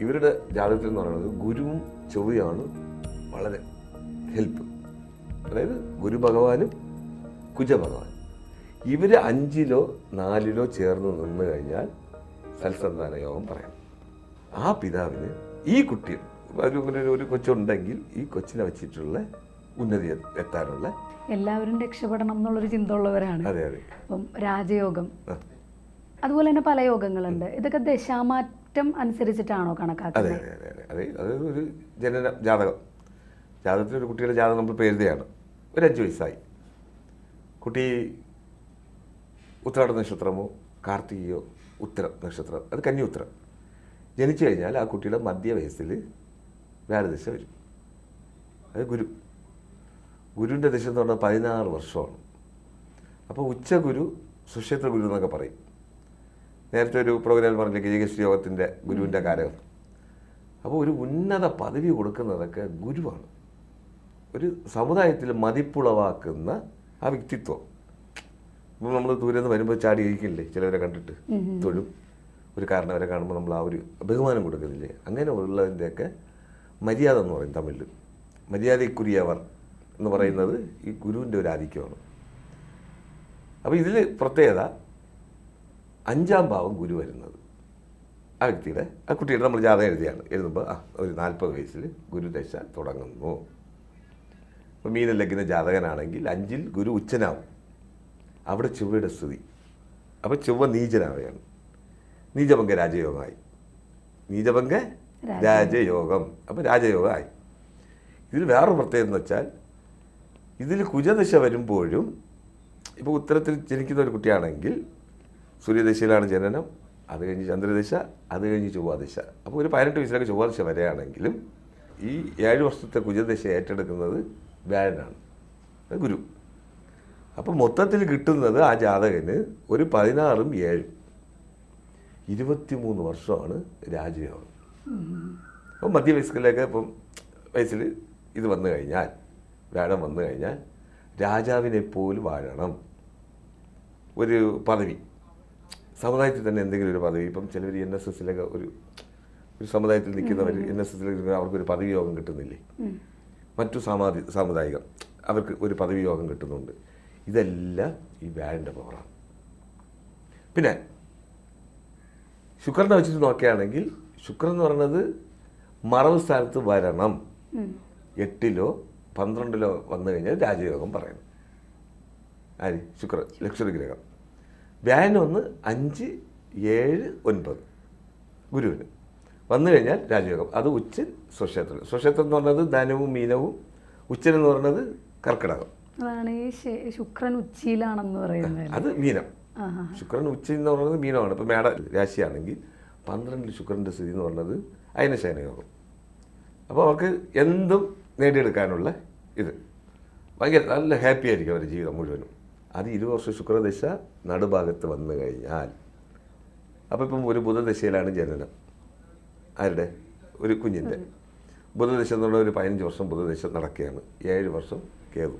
ഇവരുടെ ജാതകത്തിൽ എന്ന് പറയുന്നത് ഗുരുവും ചൊവ്വയാണ് വളരെ ഹെൽപ്പ് അതായത് ഗുരു ഭഗവാനും കുജ ഭഗവാനും ഇവർ അഞ്ചിലോ നാലിലോ ചേർന്ന് നിന്ന് കഴിഞ്ഞാൽ സൽസന്താന യോഗം പറയാം. ആ പിതാവിന് ഈ കുട്ടി ഒരു ഒരു കൊച്ചുണ്ടെങ്കിൽ ഈ കൊച്ചിനെ വെച്ചിട്ടുള്ള ഉന്നതി എത്താനുള്ള എല്ലാവരും രക്ഷപ്പെടണം എന്നുള്ളൊരു ചിന്ത ഉള്ളവരാണ് അതെ അതെ. അപ്പം രാജയോഗം. അതുപോലെ തന്നെ പല യോഗങ്ങളുണ്ട്. ഇതൊക്കെ ദശാമാറ്റം അനുസരിച്ചിട്ടാണോ അതെ കണക്കാക്കുന്നത്? അതെ അതെ അതെ അതെ. അത് ഒരു ജനന ജാതകം. ജാതകത്തിൽ ഒരു കുട്ടിയുടെ ജാതകം നമ്മൾ പേരുതയാണ് ഒരു അഞ്ച് വയസ്സായി. കുട്ടി ഉത്രാട നക്ഷത്രമോ കാർത്തികയോ ഉത്തരം നക്ഷത്രം അത് കന്നി ഉത്തരം. ജനിച്ചു കഴിഞ്ഞാൽ ആ കുട്ടിയുടെ മധ്യ വയസ്സിൽ വ്യാഴദശ വരും. അത് ഗുരു. ഗുരുവിന്റെ ദശ എന്ന് പറഞ്ഞാൽ പതിനാറ് വർഷമാണ്. അപ്പോൾ ഉച്ചഗുരു സുക്ഷേത്ര ഗുരു എന്നൊക്കെ പറയും. നേരത്തെ ഒരു പ്രോഗ്രാമിൽ പറഞ്ഞില്ല ഗജകശ്രീ യോഗത്തിന്റെ ഗുരുവിന്റെ കാരകം. അപ്പോൾ ഒരു ഉന്നത പദവി കൊടുക്കുന്നതൊക്കെ ഗുരുവാണ്. ഒരു സമുദായത്തിൽ മതിപ്പുളവാക്കുന്ന ആ വ്യക്തിത്വം. ഇപ്പം നമ്മൾ ദൂരെ നിന്ന് വരുമ്പോൾ ചാടി ഇരിക്കില്ലേ ചിലവരെ കണ്ടിട്ട് തൊഴും. ഒരു കാരണവരെ കാണുമ്പോൾ നമ്മൾ ആ ഒരു ബഹുമാനം കൊടുക്കുന്നില്ലേ? അങ്ങനെ ഉള്ളതിന്റെയൊക്കെ മര്യാദ എന്ന് പറയും തമിഴിൽ മര്യാദയ്ക്കുരിയവർ എന്ന് പറയുന്നത് ഈ ഗുരുവിന്റെ ഒരു ആധിക്യമാണ്. അപ്പോൾ ഇതിൽ പ്രത്യേകത അഞ്ചാം ഭാവം ഗുരു വരുന്നത്. ആ വ്യക്തിയുടെ ആ കുട്ടിയുടെ നമ്മൾ ജാതകം എഴുതിയാണ്. എഴുതുമ്പോൾ ആ ഒരു നാൽപ്പത് വയസ്സിൽ ഗുരുദശ തുടങ്ങുന്നു. ഇപ്പോൾ മീന ലഗ്ന ജാതകനാണെങ്കിൽ അഞ്ചിൽ ഗുരു ഉച്ചനാവും. അവിടെ ചൊവ്വയുടെ സ്തുതി. അപ്പോൾ ചൊവ്വ നീചനാവുകയാണ് നീചഭംഗ രാജയോഗമായി. നീചഭംഗ രാജയോഗം. അപ്പോൾ രാജയോഗമായി. ഇതിൽ വേറൊരു പ്രത്യേകത എന്ന് വെച്ചാൽ ഇതിൽ കുജദശ വരുമ്പോഴും ഇപ്പോൾ ഉത്തരത്തിൽ ജനിക്കുന്ന ഒരു കുട്ടിയാണെങ്കിൽ സൂര്യദശയിലാണ് ജനനം അത് കഴിഞ്ഞ് ചന്ദ്രദശ അത് കഴിഞ്ഞ് ചൊവ്വാദശ. അപ്പോൾ ഒരു പതിനെട്ട് വയസ്സിലൊക്കെ ചൊവ്വാദശ വരെയാണെങ്കിലും ഈ ഏഴ് വർഷത്തെ കുജദശ ഏറ്റെടുക്കുന്നത് വ്യാഴനാണ് ഗുരു. അപ്പോൾ മൊത്തത്തിൽ കിട്ടുന്നത് ആ ജാതകന് ഒരു പതിനാറും ഏഴും. ഇരുപത്തിമൂന്ന് വർഷമാണ് രാജയോഗം. അപ്പം മധ്യവയസ്കരിലേക്ക് ഇപ്പം വയസ്സിൽ ഇത് വന്നു കഴിഞ്ഞാൽ വ്യാഴം വന്നു കഴിഞ്ഞാൽ രാജാവിനെ പോലും വാഴണം. ഒരു പദവി. സമുദായത്തിൽ തന്നെ എന്തെങ്കിലും ഒരു പദവി ഇപ്പം ചിലർ എൻ എസ് എസിലൊക്കെ ഒരു ഒരു സമുദായത്തിൽ നിൽക്കുന്നവർ എൻ എസ് എസിൽ അവർക്കൊരു പദവി യോഗം കിട്ടുന്നില്ലേ മറ്റു സാമാധി സാമുദായികം അവർക്ക് ഒരു പദവി യോഗം കിട്ടുന്നുണ്ട്. ഇതെല്ലാം ഈ വ്യാഴന്റെ പവറാണ് പിന്നെ ശുക്രനെ വെച്ചിട്ട് നോക്കുകയാണെങ്കിൽ ശുക്രൻ എന്ന് പറയുന്നത് മറവ് സ്ഥാനത്ത് വരണം. എട്ടിലോ പന്ത്രണ്ടിലോ വന്നു കഴിഞ്ഞാൽ രാജയോഗം പറയണം. ആര്? ശുക്ര ലക്ഷറി ഗ്രഹം വ്യാഴന് ഒന്ന് അഞ്ച് ഏഴ് ഒൻപത്. ഗുരുവിന്. വന്നു കഴിഞ്ഞാൽ രാജയോഗം. അത് ഉച്ചൻ സ്വക്ഷേത്രം. സ്വക്ഷേത്രം എന്ന് പറയുന്നത് ധനവും മീനവും. ഉച്ചൻ എന്ന് പറയുന്നത് കർക്കിടകം. അതാണ് ഈ ശുക്രൻ ഉച്ചയിലാണെന്ന് പറയുന്നത്. അത് മീനം. ശുക്രൻ ഉച്ച എന്ന് പറയുന്നത് മീനമാണ്. ഇപ്പം മേട രാശിയാണെങ്കിൽ പന്ത്രണ്ടിൽ ശുക്രന്റെ സ്ഥിതി എന്ന് പറയുന്നത് അയനശയനയോഗം അപ്പോൾ അവർക്ക് എന്തും നേടിയെടുക്കാനുള്ള ഇത്. ഭയങ്കര നല്ല ഹാപ്പി ആയിരിക്കും അവരുടെ ജീവിതം മുഴുവനും. അത് ഇരുപത് വർഷം ശുക്രദശ നടുഭാഗത്ത് വന്നു കഴിഞ്ഞാൽ. അപ്പോൾ ഇപ്പം ഒരു ബുധദശയിലാണ് ജനനം. ആരുടെ? ഒരു കുഞ്ഞിന്റെ ബുധദശ എന്നുള്ള ഒരു പതിനഞ്ച് വർഷം ബുധദശ നടക്കുകയാണ്. ഏഴ് വർഷം കേതു.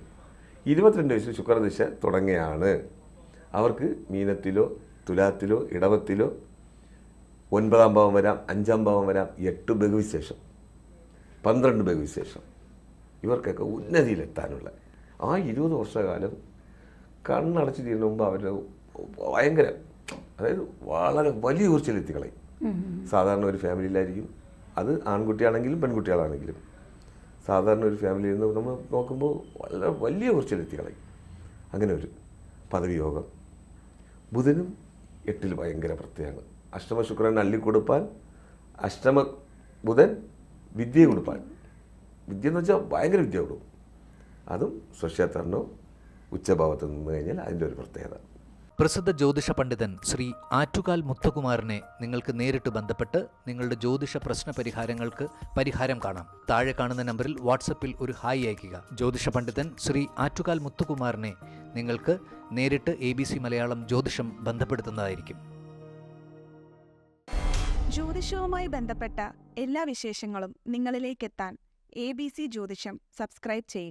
ഇരുപത്തിരണ്ട് വയസ്സിൽ ശുക്രദശ തുടങ്ങിയാണ് അവർക്ക് മീനത്തിലോ തുലാത്തിലോ ഇടവത്തിലോ ഒൻപതാം ഭാവം വരാം അഞ്ചാം ഭാവം വരാം എട്ട് ബഹുവിശേഷം പന്ത്രണ്ട് ബഹുവിശേഷം. ഇവർക്കൊക്കെ ഉന്നതിയിലെത്താനുള്ള ആ ഇരുപത് വർഷകാലം കണ്ണടച്ച് തീരുന്ന മുമ്പ് അവർ ഭയങ്കര അതായത് വളരെ വലിയ ഉയർച്ചയിലെത്തി കളയും സാധാരണ ഒരു ഫാമിലിയിലായിരിക്കും. അത് ആൺകുട്ടിയാണെങ്കിലും പെൺകുട്ടികളാണെങ്കിലും. സാധാരണ ഒരു ഫാമിലിയിൽ നിന്ന് നമ്മൾ നോക്കുമ്പോൾ വളരെ വലിയ ഉയർച്ചയിലെത്തി കളയും അങ്ങനെ ഒരു പദവിയോഗം. ബുധനും എട്ടിൽ ഭയങ്കര പ്രത്യേകമാണ്. അഷ്ടമ ശുക്രൻ അള്ളിക്കൊടുപ്പാൻ അഷ്ടമ ബുധൻ വിദ്യ കൊടുപ്പാൻ. വിദ്യ എന്ന് വെച്ചാൽ ഭയങ്കര വിദ്യ കൊടുക്കും. അതും സ്വക്ഷേത്രനോ ഉച്ചഭാവത്ത് നിന്ന് കഴിഞ്ഞാൽ അതിന്റെ ഒരു പ്രത്യേകത. പ്രസിദ്ധ ജ്യോതിഷ പണ്ഡിതൻ ശ്രീ ആറ്റുകാൽ മുത്തുകുമാറിനെ നിങ്ങൾക്ക് നേരിട്ട് ബന്ധപ്പെട്ട് നിങ്ങളുടെ ജ്യോതിഷ പ്രശ്ന പരിഹാരങ്ങൾക്ക് പരിഹാരം കാണാം. താഴെ കാണുന്ന നമ്പറിൽ വാട്സപ്പിൽ ഒരു ഹായ് അയയ്ക്കുക. ജ്യോതിഷ പണ്ഡിതൻ ശ്രീ ആറ്റുകാൽ മുത്തുകുമാറിനെ നിങ്ങൾക്ക് നേരിട്ട് എ ബി സി മലയാളം ജ്യോതിഷം ബന്ധപ്പെടുത്തുന്നതായിരിക്കും. ജ്യോതിഷവുമായി ബന്ധപ്പെട്ട എല്ലാ വിശേഷങ്ങളും നിങ്ങളിലേക്കെത്താൻ എ ബി സി ജ്യോതിഷം സബ്സ്ക്രൈബ് ചെയ്യുക.